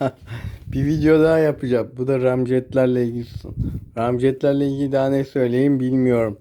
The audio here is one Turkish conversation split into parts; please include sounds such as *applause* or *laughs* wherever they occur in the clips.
*laughs* bir video daha yapacağım. Bu da ramjetlerle ilgili. Ramjetlerle ilgili daha ne söyleyeyim bilmiyorum.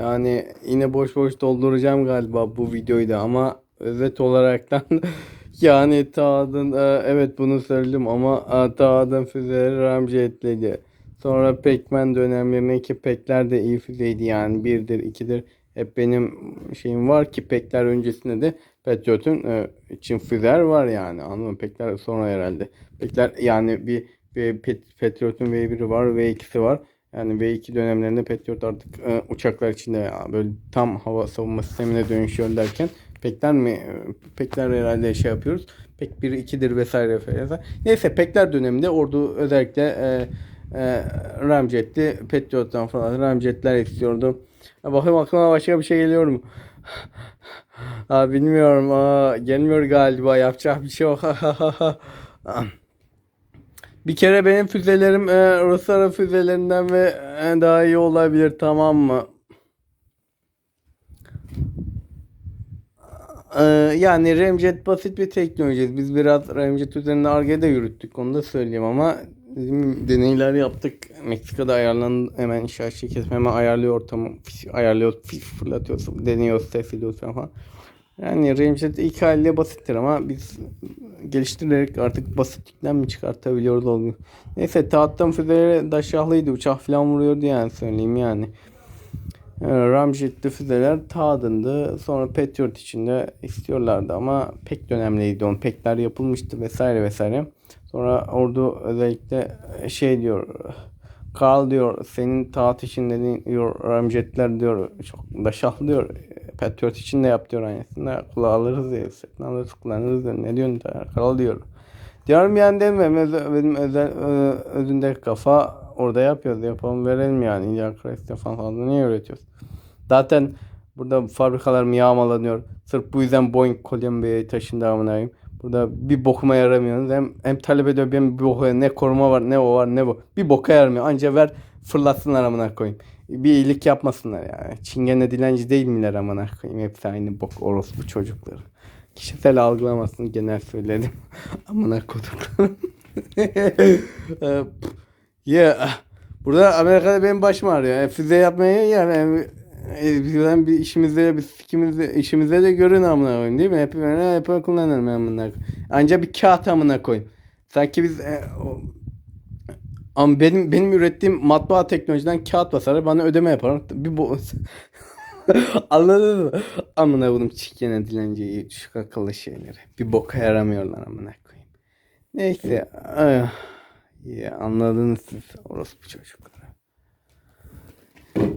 Yani yine boş boş dolduracağım galiba bu videoyu da ama özet olaraktan *laughs* yani Taad'ın e, evet bunu söyledim ama e, Taad'ın füzeleri ramjetliydi. Sonra Pac-Man dönemlerindeki pekler de iyi füzeydi yani birdir ikidir. Hep benim şeyim var ki pekler öncesinde de Patriot'un e, için füzeler var yani anladın? Pekler sonra herhalde. Pekler yani bir, bir Patriot'un V1'i var V2'si var. Yani V2 dönemlerinde Patriot artık e, uçaklar içinde ya, böyle tam hava savunma sistemine dönüşüyor derken Pekler mi? Pekler herhalde şey yapıyoruz. Pek 1 2'dir vesaire vesaire. Neyse Pekler döneminde ordu özellikle e, e, Ramjet'ti. Patriot'tan falan Ramjet'ler istiyordu. Bakayım aklıma başka bir şey geliyor mu? Aa, bilmiyorum. Aa, gelmiyor galiba. Yapacak bir şey yok. *laughs* Bir kere benim füzelerim e, Rusların füzelerinden ve e, daha iyi olabilir tamam mı? Ee, yani Ramjet basit bir teknoloji. Biz biraz Ramjet üzerinde Ar-Ge'de yürüttük. Onu da söyleyeyim ama deneyler yaptık. Meksika'da ayarlan hemen inşaat şirketi hemen ayarlıyor ortamı. fiş- Ayarlıyor, fiş fırlatıyorsun, deniyoruz, test ediyoruz falan. Yani Ramjet ilk haliyle basittir ama biz geliştirerek artık basitlikten mi çıkartabiliyoruz olmuyor. Neyse tahttan füzeleri daşahlıydı. Uçak falan vuruyordu yani söyleyeyim yani. Ee, Ramjet'li füzeler Tağ'dındı. Sonra Patriot için de istiyorlardı ama pek dönemliydi on. Pekler yapılmıştı vesaire vesaire. Sonra ordu özellikle şey diyor. Karl diyor senin taht için dediğin diyor Ramjet'ler diyor çok da şah diyor. Patriot için de yap diyor aynısını. Kulağı alırız diyor. Sırtını alırız kullanırız diyor. Ne diyorsun Kral diyor. Diyorum yani demem öz- benim özel ö- özündeki kafa orada yapıyoruz yapalım verelim yani İlya Stefan falan niye öğretiyoruz? Zaten burada fabrikalar mı yağmalanıyor. Sırf bu yüzden Boeing Columbia'ya taşındı amına. Burada bir bokuma yaramıyorsunuz. Hem, hem talep ediyor benim bir boka ne koruma var ne o var ne bu. Bir boka yaramıyor. Anca ver fırlatsınlar amına koyayım. Bir iyilik yapmasınlar yani. Çingene dilenci değil miler amına koyayım. Hepsi aynı bok orospu çocukları. Kişisel algılamasını genel söyledim. *laughs* amına koduklarım. *laughs* Ee, Ya burada Amerika'da benim başım ağrıyor. Füze yapmaya yani e, bizden bir işimizde bir sikimizde işimizde de görün amına koyayım değil mi? Hep ben hep kullanırım ben bunları. Anca bir kağıt amına koyayım. Sanki biz e, o- ama benim benim ürettiğim matbaa teknolojiden kağıt basarlar bana ödeme yapar. Bir bu *laughs* Anladın mı? Amına koydum çikkene dilenciyi şu akıllı şeyleri. Bir boka yaramıyorlar amına koyayım. Neyse. ah, Ya anladınız siz orospu çocukları.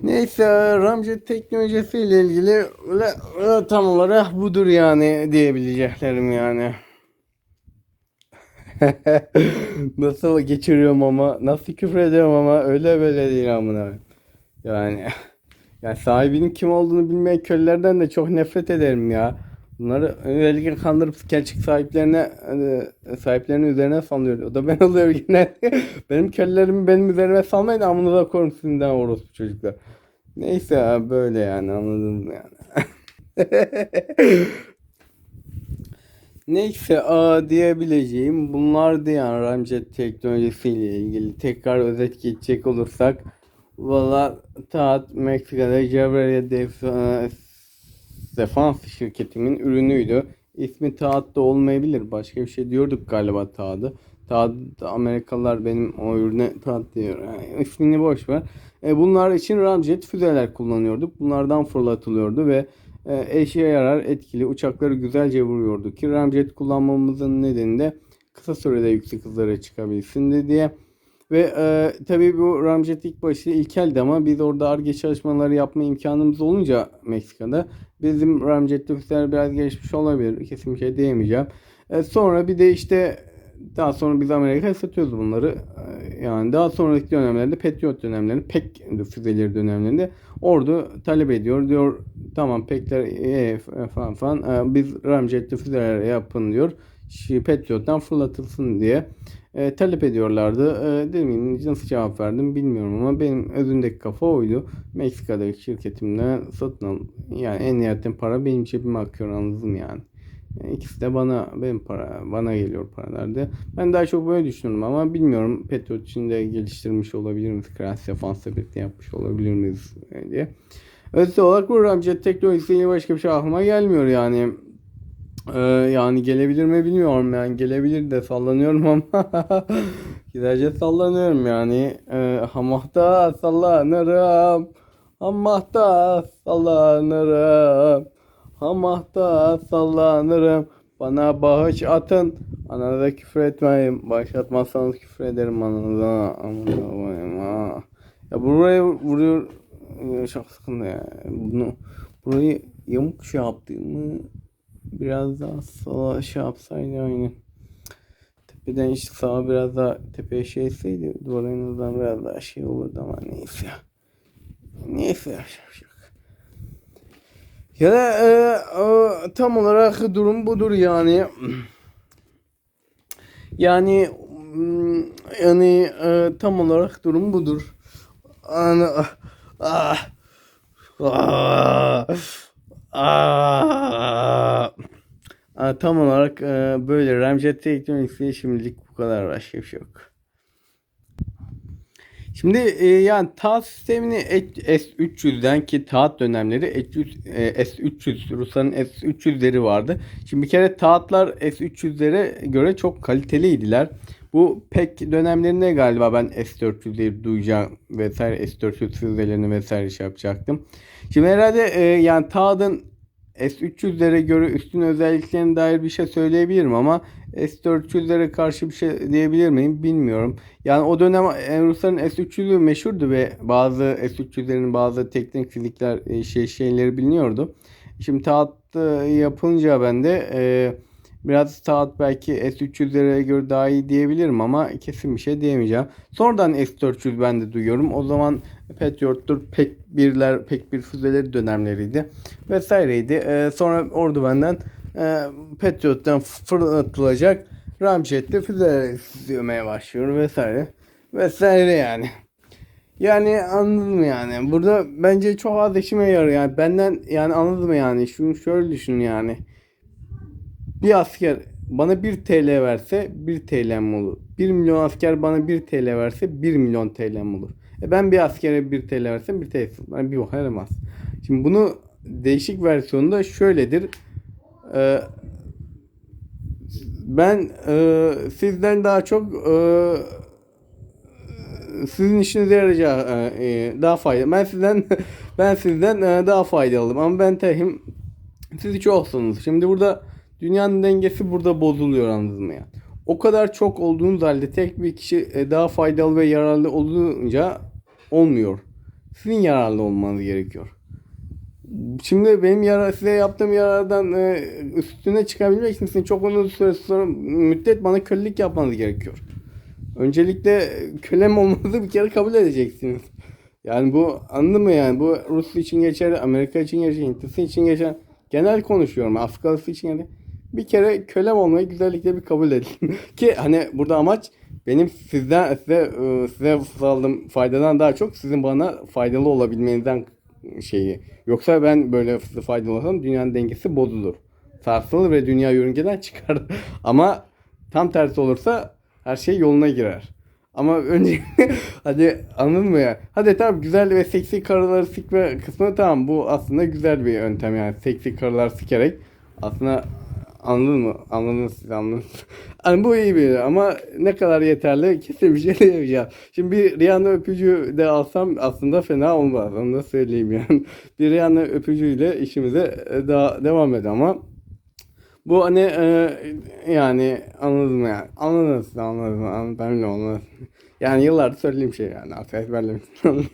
Neyse Ramjet teknolojisiyle ilgili öyle, öyle tam olarak budur yani diyebileceklerim yani. *laughs* nasıl geçiriyorum ama nasıl küfür ediyorum ama öyle böyle değil amına. Yani *laughs* ya sahibinin kim olduğunu bilmeyen kölelerden de çok nefret ederim ya. Bunları özellikle kandırıp gerçek sahiplerine e, sahiplerinin üzerine sallıyor. O da ben oluyorum genelde. *laughs* benim kölelerimi benim üzerime salmayın amınıza koyun sizden orospu çocuklar. Neyse böyle yani anladınız mı yani. *laughs* Neyse aa, diyebileceğim bunlardı yani Ramjet teknolojisiyle ilgili. Tekrar özet geçecek olursak valla Taat Meksika'da Def- Defans şirketimin ürünüydü. İsmi Taat da olmayabilir. Başka bir şey diyorduk galiba Taat'ı. Taat Amerikalılar benim o ürüne Taat diyor. Yani ismini boş ver. E, bunlar için ramjet füzeler kullanıyorduk. Bunlardan fırlatılıyordu ve e, eşeğe yarar etkili uçakları güzelce vuruyordu ki ramjet kullanmamızın nedeni de kısa sürede yüksek hızlara çıkabilsin diye. Ve e, tabii bu ramjet ilk başı ilkeldi ama biz orada ARGE çalışmaları yapma imkanımız olunca Meksika'da bizim ramjetli füzeler biraz gelişmiş olabilir. Kesin bir şey diyemeyeceğim. E, sonra bir de işte daha sonra biz Amerika'ya satıyoruz bunları. E, Yani daha sonraki dönemlerde Patriot dönemlerinde pek füzeleri dönemlerinde ordu talep ediyor. Diyor tamam pekler e, falan falan e, biz ramjetli füzeler yapın diyor. Patriot'tan fırlatılsın diye e, talep ediyorlardı. E, dedim nasıl cevap verdim bilmiyorum ama benim özündeki kafa oydu. Meksika'daki şirketimden satın al. Yani en nihayetinde para benim cebime akıyor anladın mı yani. Yani ikisi de bana benim para bana geliyor paralarda. Ben daha çok böyle düşünüyorum ama bilmiyorum Petrol için de geliştirmiş olabilir miyiz? Kras defans birlikte yapmış olabilir miyiz e, diye. Öte olarak ramjet teknolojisiyle başka bir şey aklıma gelmiyor yani. Ee, yani gelebilir mi bilmiyorum. Yani gelebilir de sallanıyorum ama *laughs* güzelce sallanıyorum yani. Ee, hamakta sallanırım. Hamakta sallanırım. Hamakta sallanırım. Bana bağış atın. Ananıza küfür etmeyin. Bağış atmazsanız küfür ederim ananıza. Amına ya buraya vuruyor. Çok sıkıntı ya. Bunu burayı yamuk şey yaptığımı biraz daha sağa şey yapsaydı aynen. Tepeden işte sağa biraz daha tepeye şey etseydi duvarın azından biraz daha şey olurdu ama neyse. Neyse yapacak. Ya da e, e, tam olarak durum budur yani. Yani mm, yani e, tam olarak durum budur. Ana ah, ah, ah. Aa, tam olarak e, böyle Ramjet teknolojisi şimdilik bu kadar başka bir şey yok. Şimdi e, yani taht sistemini S300'den ki taht dönemleri S300, e, S300 Rusların S300'leri vardı. Şimdi bir kere tahtlar S300'lere göre çok kaliteliydiler. Bu pek dönemlerinde galiba ben S400'leri duyacağım vesaire S400 füzelerini vesaire şey yapacaktım. Şimdi herhalde e, yani tahtın S300'lere göre üstün özelliklerine dair bir şey söyleyebilirim ama S400'lere karşı bir şey diyebilir miyim bilmiyorum. Yani o dönem Rusların S300'ü meşhurdu ve bazı S300'lerin bazı teknik fizikler e, şey şeyleri biliniyordu. Şimdi taat yapınca ben de e, biraz taat belki S300'lere göre daha iyi diyebilirim ama kesin bir şey diyemeyeceğim. Sonradan S400 ben de duyuyorum. O zaman Patriot'tur pek birler pek bir füzeleri dönemleriydi vesaireydi. Ee, sonra ordu benden e, Patriot'tan fırlatılacak ramjetli füzeler izlemeye başlıyor vesaire vesaire yani. Yani anladın mı yani? Burada bence çok az işime yarıyor yani. Benden yani anladın mı yani? Şunu şöyle düşün yani. Bir asker bana 1 TL verse 1 TL'm olur. 1 milyon asker bana 1 TL verse 1 milyon TL'm olur. E ben bir askere 1 TL versem 1 TL yani bir bok yaramaz. Şimdi bunu değişik versiyonda şöyledir. Ee, ben e, sizden daha çok e, sizin işinize yarayacağı e, e, daha faydalı. Ben sizden *laughs* ben sizden e, daha faydalıyım ama ben tehim siz hiç olsunuz. Şimdi burada dünyanın dengesi burada bozuluyor anladınız mı ya? O kadar çok olduğunuz halde tek bir kişi e, daha faydalı ve yararlı olunca olmuyor. Sizin yararlı olmanız gerekiyor. Şimdi benim yara, size yaptığım yarardan e, üstüne çıkabilmek için sizin çok uzun süre sonra müddet bana kölelik yapmanız gerekiyor. Öncelikle kölem olmanızı bir kere kabul edeceksiniz. Yani bu anladın mı yani? Bu Rus için geçer, Amerika için geçer, Hintlistan için geçer. Genel konuşuyorum. Afrikalısı için yani. Bir kere kölem olmayı güzellikle bir kabul edin. *laughs* Ki hani burada amaç benim sizden size e, size sağladığım faydadan daha çok sizin bana faydalı olabilmenizden şeyi. Yoksa ben böyle size faydalı olsam dünyanın dengesi bozulur. Sarsılır ve dünya yörüngeden *laughs* çıkar. Ama tam tersi olursa her şey yoluna girer. Ama *laughs* önce hadi anladın mı ya? Hadi tamam güzel ve seksi karıları sikme kısmı tamam bu aslında güzel bir yöntem yani seksi karılar sikerek aslında Anladın mı? Anladınız siz anladınız. *laughs* Yani bu iyi bir ama ne kadar yeterli kesin bir şey *laughs* diyemeyeceğim. Şimdi bir Rihanna öpücüğü de alsam aslında fena olmaz. Onu da söyleyeyim yani. *laughs* Bir Rihanna öpücüğüyle işimize daha devam ed ama bu hani e, yani anladın mı yani? Anladınız siz anladınız mı? Ben de olmaz. Yani yıllardır söylediğim şey yani. Artık ezberlemiştim.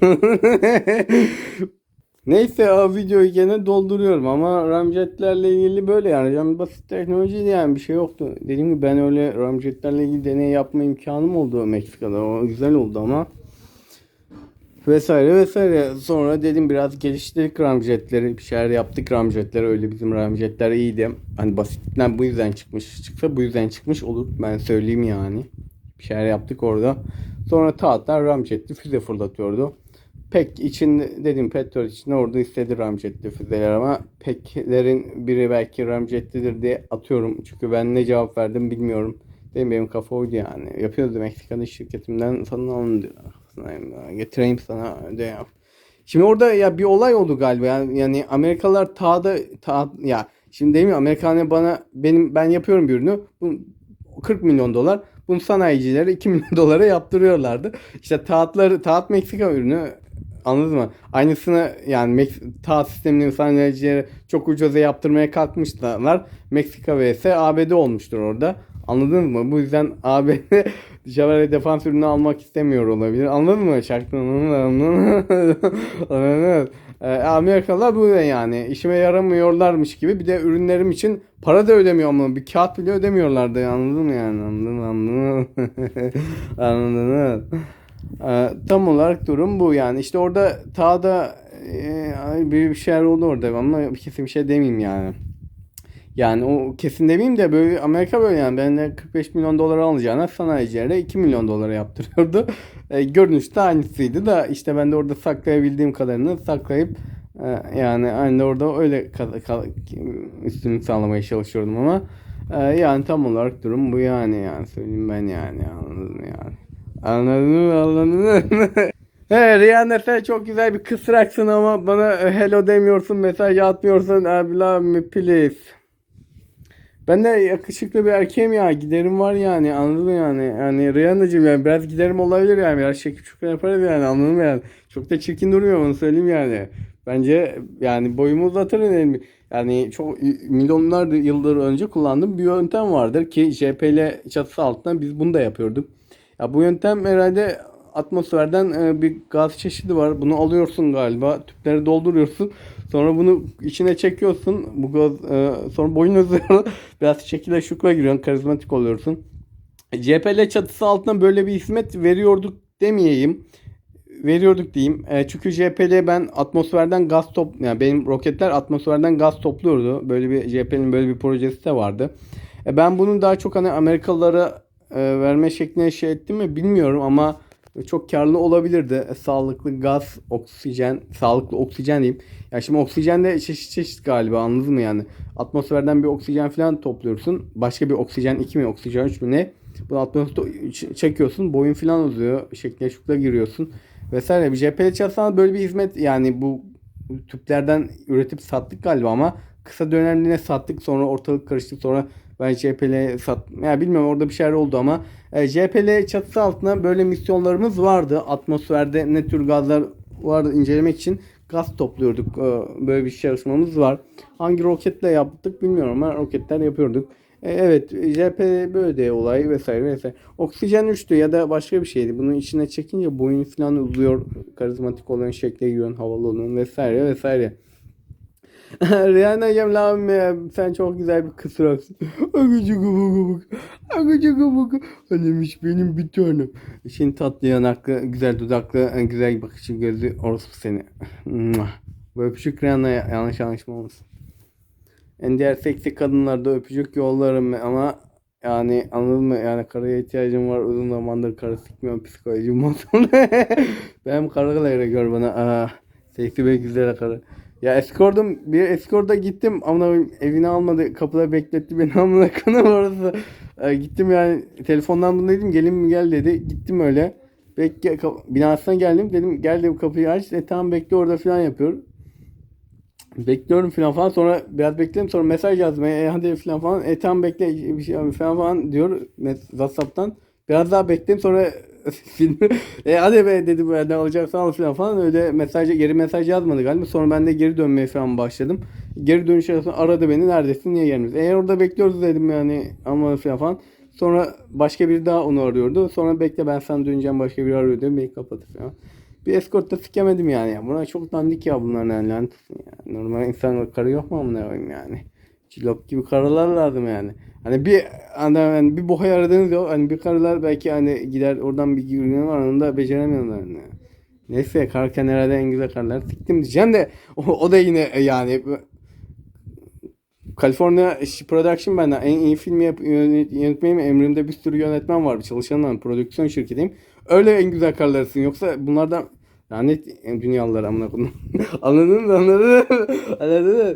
Neyse o videoyu gene dolduruyorum ama ramjetlerle ilgili böyle yani. yani basit teknoloji yani bir şey yoktu. Dediğim gibi ben öyle ramjetlerle ilgili deney yapma imkanım oldu Meksika'da. O güzel oldu ama vesaire vesaire. Sonra dedim biraz geliştirdik ramjetleri. Bir şeyler yaptık ramjetleri. Öyle bizim ramjetler iyiydi. Hani basitten bu yüzden çıkmış. Çıksa bu yüzden çıkmış olur. Ben söyleyeyim yani. Bir şeyler yaptık orada. Sonra tahtlar ramjetli füze fırlatıyordu. Pek için dedim petrol için orada istedi ramjetli füzeler ama peklerin biri belki ramjetlidir diye atıyorum. Çünkü ben ne cevap verdim bilmiyorum. Benim, benim kafa oydu yani. Yapıyoruz Meksika'da şirketimden sana alın diyor. Getireyim sana yap. Şimdi orada ya bir olay oldu galiba. Yani, yani Amerikalılar ta da ta, ya şimdi değil mi Amerikanlar bana benim ben yapıyorum bir ürünü. Bu 40 milyon dolar. Bunu sanayicilere 2 milyon *laughs* dolara yaptırıyorlardı. İşte taatları taat Meksika ürünü Anladın mı? Aynısını yani Mek- taat sisteminin sanayicilere çok ucuza yaptırmaya kalkmışlar. Meksika vs ABD olmuştur orada. Anladın mı? Bu yüzden ABD Chevrolet *laughs* defans ürünü almak istemiyor olabilir. Anladın mı? Şarkının? *laughs* Ee, Amerikalılar bu yani işime yaramıyorlarmış gibi bir de ürünlerim için para da ödemiyor ama bir kağıt bile ödemiyorlardı anladın mı yani anladın mı? anladın mı? *laughs* anladın mı? Ee, tam olarak durum bu yani işte orada ta da e, bir şeyler oldu orada ama kesin bir şey demeyeyim yani. Yani o kesin demeyeyim de böyle Amerika böyle yani ben de 45 milyon dolar alacağına sanayicilere 2 milyon dolara yaptırıyordu. *laughs* E, görünüşte aynısıydı da işte ben de orada saklayabildiğim kadarını saklayıp e, yani aynı orada öyle üstünü sağlamaya çalışıyordum ama e, yani tam olarak durum bu yani yani söyleyeyim ben yani anladın yani. Anladın mı anladın mı? *laughs* He Rihanna sen çok güzel bir kısraksın ama bana hello demiyorsun mesaj atmıyorsun abi love me please. Ben de yakışıklı bir erkeğim ya. Giderim var yani. Anladın mı yani? Yani Rihanna'cığım yani biraz giderim olabilir yani. Biraz çekip çukura yaparız yani. Anladın mı yani? Çok da çirkin durmuyor onu söyleyeyim yani. Bence yani boyumu uzatırım yani. Yani çok milyonlar yıllar önce kullandığım bir yöntem vardır ki JPL çatısı altında biz bunu da yapıyorduk. Ya bu yöntem herhalde atmosferden e, bir gaz çeşidi var. Bunu alıyorsun galiba. Tüpleri dolduruyorsun. Sonra bunu içine çekiyorsun. Bu gaz e, sonra boyun uzuyor. *laughs* Biraz şekilde şukla giriyorsun. Karizmatik oluyorsun. CPL çatısı altına böyle bir hizmet veriyorduk demeyeyim. Veriyorduk diyeyim. E, çünkü JPL ben atmosferden gaz top yani benim roketler atmosferden gaz topluyordu. Böyle bir JPL'nin böyle bir projesi de vardı. Ben bunu daha çok hani Amerikalılara verme şekline şey ettim mi bilmiyorum ama çok karlı olabilirdi. E, sağlıklı gaz, oksijen, sağlıklı oksijen diyeyim. Ya şimdi oksijen de çeşit çeşit galiba anladın mı yani? Atmosferden bir oksijen falan topluyorsun. Başka bir oksijen 2 mi oksijen 3 mü ne? Bunu atmosfere ç- çekiyorsun. Boyun falan uzuyor. Şekle şukla giriyorsun. Vesaire. Bir JPL çalışan böyle bir hizmet yani bu tüplerden üretip sattık galiba ama kısa dönemliğine sattık. Sonra ortalık karıştı. Sonra ben JPL sat ya bilmiyorum orada bir şeyler oldu ama e, JPL çatısı altında böyle misyonlarımız vardı. Atmosferde ne tür gazlar vardı incelemek için gaz topluyorduk. E, böyle bir çalışmamız var. Hangi roketle yaptık bilmiyorum ama roketler yapıyorduk. E, evet JP böyle de olay vesaire vesaire. Oksijen 3'tü ya da başka bir şeydi. Bunun içine çekince boyun falan uzuyor. Karizmatik olan şekle giriyorsun. Havalı oluyorsun vesaire vesaire. *laughs* Rihanna Cemil sen çok güzel bir kısraksın. Gıbı gıbı. Agıcı gıbı gıbı. Annemiş benim bir tanem. Şimdi tatlı yanaklı, güzel dudaklı, güzel bakışı gözü orospu seni. Bu öpücük Rihanna yanlış anlaşma olmasın. En diğer seksi kadınlarda öpücük yollarım ama yani anladın mı? Yani karıya ihtiyacım var. Uzun zamandır karı sikmiyorum psikolojim bozuldu. *laughs* Benim karılara gör bana. Aa, seksi ve güzel karı. Ya eskortum bir eskorda gittim ama evine almadı kapıda bekletti beni *laughs* amına kanım orası. E, gittim yani telefondan bunu dedim gelin mi gel dedi. Gittim öyle. Bekle binasına geldim dedim gel dedim kapıyı aç. E tamam bekle orada falan yapıyor. Bekliyorum falan falan sonra biraz bekledim sonra mesaj yazdım. E hadi falan falan. E tamam bekle bir şey falan falan diyor WhatsApp'tan. Biraz daha bekledim sonra *laughs* filmi e hadi be dedi böyle ne alacaksan al falan falan öyle mesajı geri mesaj yazmadı galiba. Sonra ben de geri dönmeye falan başladım. Geri dönüş arasında aradı beni neredesin niye gelmiyorsun? Eğer orada bekliyoruz dedim yani ama falan falan. Sonra başka biri daha onu arıyordu. Sonra bekle ben sana döneceğim başka biri arıyor dedim beni kapattı falan. Bir escort da sikemedim yani. ya. Buna çok dandik ya bunlar yani yani. Normal insan karı yok mu amına yani. Cilop gibi karılar lazım yani. Hani bir hani, hani bir bohay aradığınız yok. Hani bir karılar belki hani gider oradan bir ürün var onu da beceremiyorlar. Yani. Neyse kararken herhalde en güzel karılar siktim diyeceğim de o, o da yine e, yani California Production benden en iyi filmi yap, yönet, yönetmenim emrimde bir sürü yönetmen var. Çalışanım prodüksiyon şirketiyim. Öyle en güzel karılarsın. Yoksa bunlardan Lanet dünyaları amına koyayım. *laughs* anladın mı? Anladın mı? Anladın mı?